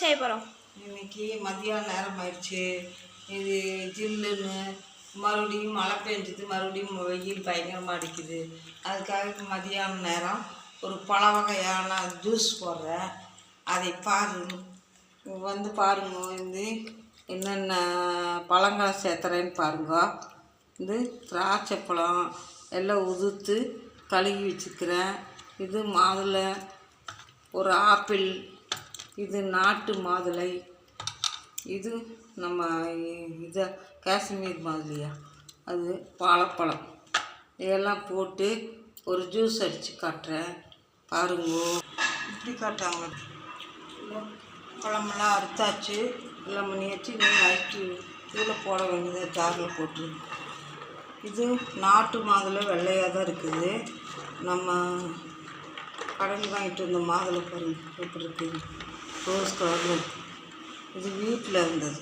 செய்ய போகிறோம் இன்னைக்கு மதியான நேரம் ஆயிடுச்சு. இது ஜில்லுன்னு மறுபடியும் மழை பெஞ்சுது மறுபடியும் வெயில் பயங்கரமாக அடிக்குது. அதுக்காக மதியான நேரம் ஒரு பல வகையான ஜூஸ் போடுறேன். அதை பாருங்க. வந்து பாருங்க. வந்து என்னென்ன பழங்களை சேர்த்துறேன்னு பாருங்க. இது திராட்சை பழம் எல்லாம் உதுத்து கழுகி வச்சுக்கிறேன். இது மாதுளை ஒரு ஆப்பிள் இது நாட்டு மாதுளை. இது நம்ம இதை காஷ்மீர் மாதுளையா அது வாழைப்பழம். இதெல்லாம் போட்டு ஒரு ஜூஸ் அடித்து காட்டுறேன். பாருங்கோ. இப்படி காட்டாங்க பழமெல்லாம் அறுத்தாச்சு. எல்லாம் பண்ணியாச்சு நீ அரிசி இதில் போட வேண்டியது ஜாரில் போட்டு. இது நாட்டு மாதுளை வெள்ளையாக தான் இருக்குது. நம்ம கடையில் வாங்கிட்டு வந்த மாதுளை பாருங்கள் எப்படி இருக்குது ரோஸ் கலரில் இருக்கு இது வீட்டில் இருந்தது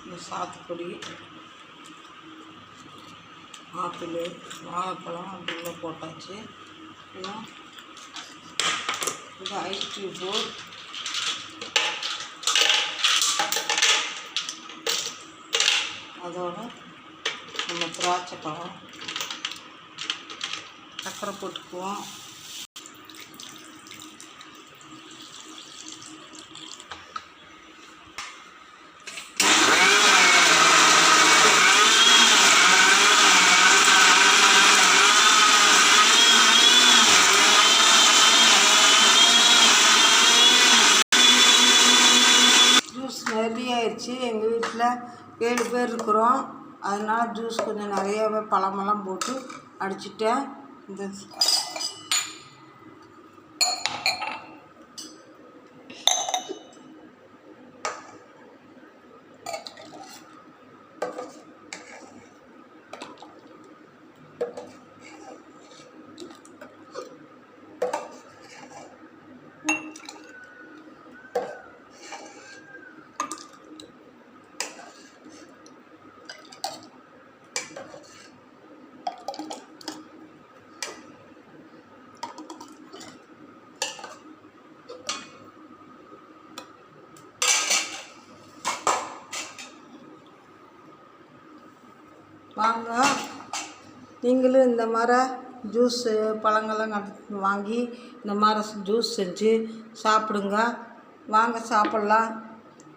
இந்த சாத்துக்குடி ஆப்பிள் வாழைப்பழம் அப்படிள்ள போட்டாச்சு இன்னும் இது ஐஸ் கியூபு அதோட நம்ம திராட்சை பழம். சக்கரை போட்டுக்குவோம். ஜூஸ் ரெடி ஆயிடுச்சு எங்கள் வீட்டில் ஏழு பேர் இருக்கிறோம். அதனால் ஜூஸ் கொஞ்சம் நிறையாவே பழமெல்லாம் போட்டு அடிச்சிட்டேன் இந்த வாங்க. நீங்களும் இந்த மாதிரி ஜூஸு பழங்கள்லாம் வாங்கி இந்த மாதிரி ஜூஸ் செஞ்சு சாப்பிடுங்க. வாங்க சாப்பிட்லாம்.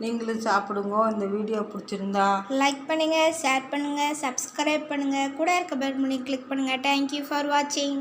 நீங்களும் சாப்பிடுங்க இந்த வீடியோ பிடிச்சிருந்தா. லைக் பண்ணுங்கள் ஷேர் பண்ணுங்கள் சப்ஸ்கிரைப் பண்ணுங்கள் கூட இருக்க பெல் பண்ணி கிளிக் பண்ணுங்கள் தேங்க்யூ ஃபார் வாட்சிங்